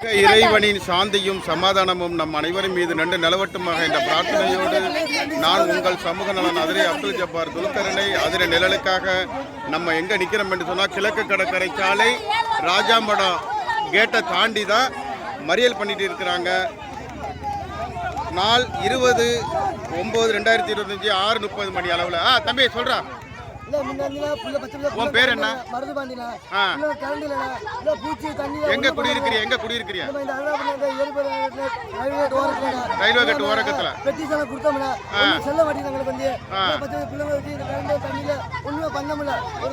இறைவனின் சாந்தியும் சமாதானமும் நம் அனைவரின் மீது நன்று நிலவட்டுமாக என்ற பிரார்த்தனையோடு நான் உங்கள் சமூக நலன் அதிரை அப்துல் ஜப்பார் துல்கரனை அதிரை நிழலுக்காக நம்ம எங்க நிக்கிறோம் என்று சொன்னால் கிழக்கு கடற்கரை சாலை ராஜாமடம் கேட்டை தாண்டி தான் மறியல் பண்ணிட்டு இருக்கிறாங்க. நாள் இருபது ஒம்பது ரெண்டாயிரத்தி இருபத்தஞ்சி ஆறு முப்பது மணி அளவில். ஆ தம்பி சொல்கிறா உன் பேர் என்ன? மருது பாண்டினா. இல்ல பூச்சி தண்ணி எங்கே குடியிருக்கிறிய எங்கே எரிபொருள் ரயில்வே ஓரத்துல ரயில்வே கேட் ஓரக்கத்துல. கொடுத்தோம்னா செல்ல மாட்டேங்குது எங்களுக்கு வந்து. இல்ல பச்சை பிள்ளைங்க வச்சு இந்த கரண்ட் தண்ணியில ஒண்ணுமே பண்ண முடியல. ஒரு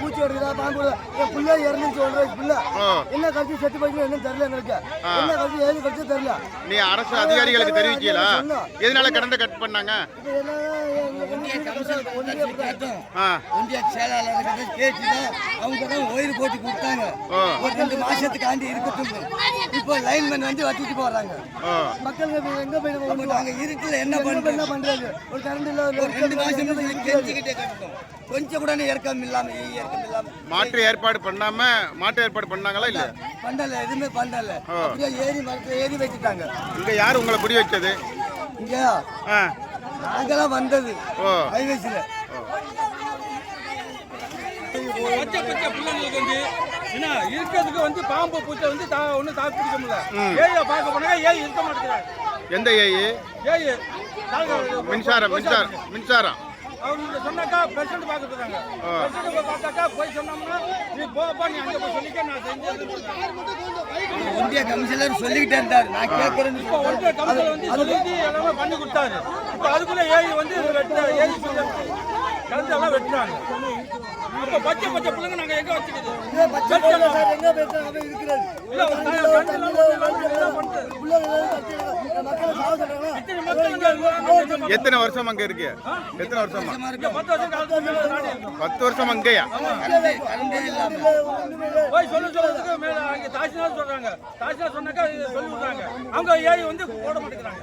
பூச்சி எடுக்குதா பாம்பு. என் புள்ள இறந்துச்சு ஒன்றரை வயசு புள்ள. ஓ என்ன கழிச்சு செத்து போயிட்டு என்னன்னு தெரியல எங்களுக்கு. என்ன கழிச்சு ஏது கழிச்சு தெரியல. நீ அரசு அதிகாரிகளுக்கு தெரிவிக்கலா எதனால கரண்ட் கட் பண்ணாங்க? என்ன ஆ. ஒன்றிய செயலாளர்கிட்ட கேட்டுதான் அவங்க தான் ஒயர் போட்டு கொடுத்தாங்க. ஒரு ரெண்டு மாசத்துக்காண்டி இருக்கட்டும். இப்போ லைன்மேன் வந்து வச்சுட்டு போறாங்க. மக்கள் எங்க போய் நாங்க இருட்டுல என்ன பண்றோம் என்ன பண்றது? ஒரு கரண்ட் இல்ல ஒரு ரெண்டு மாசம் கெஞ்சிக்கிட்டே கொஞ்சம் கூட இறக்கம் இல்லாம இறக்கம் இல்லாம? மாற்று ஏற்பாடு பண்ணாம மாற்று ஏற்பாடு பண்ணாங்களா இல்ல? பண்ணல எதுவுமே பண்ணல. அப்படியே ஏறி மரத்துல ஏறி வச்சுட்டாங்க. இங்க யார் உங்களை குடி வச்சது? இங்க நாங்கெல்லாம் வந்தது. ஹைவேஸ்ல பச்சை பச்சை பிள்ளைங்களுக்கு வந்து என்ன இருக்கிறதுக்கு வந்து பாம்பு பூச்சை வந்து தா ஒன்றும் தாக்கு பிடிக்க முடியல. ஏரியா பார்க்க போனாங்க ஏய் இருக்க மாட்டேங்கிறாங்க எந்த ஏயி ஏய் மின்சாரம் மின்சாரம் மின்சாரம். அவங்க சொன்னாக்கா பார்க்க பெர்சன்ட் பார்த்தாக்கா போய் சொன்னோம்னா நீ போப்பா நீ அங்கே போய் சொல்லிக்க நான் செஞ்சு ஒன்றிய கமிஷனர் சொல்லிக்கிட்டே இருந்தாரு. நான் கேட்கறேன்னு இப்போ ஒன்றிய கமிஷனர் வந்து சொல்லிட்டு எல்லாமே பண்ணி கொடுத்தாரு. இப்போ அதுக்குள்ள ஏரி வந்து வெட்ட ஏரி கலந்து எல்லாம் வெட்டுறாங்க அப்போ பச்சை பச்சை பிள்ளைங்க நாங்கள் எங்கே வச்சுக்கிது? பச்சை போடல சார் எங்க இருக்கிறது. இல்லை எத்தனை வருஷம் அங்க இருக்கு? எத்தனை வருஷமா? பத்து வருஷம் அங்கயா? பத்து வருஷம் போய் சொல்றதுக்கு மேல அங்க தாசில்தார் சொல்றாங்க. சொன்னாக்கா சொல்லி விடுறாங்க. அவங்க ஏஐ வந்து போட மாட்டேங்கிறாங்க.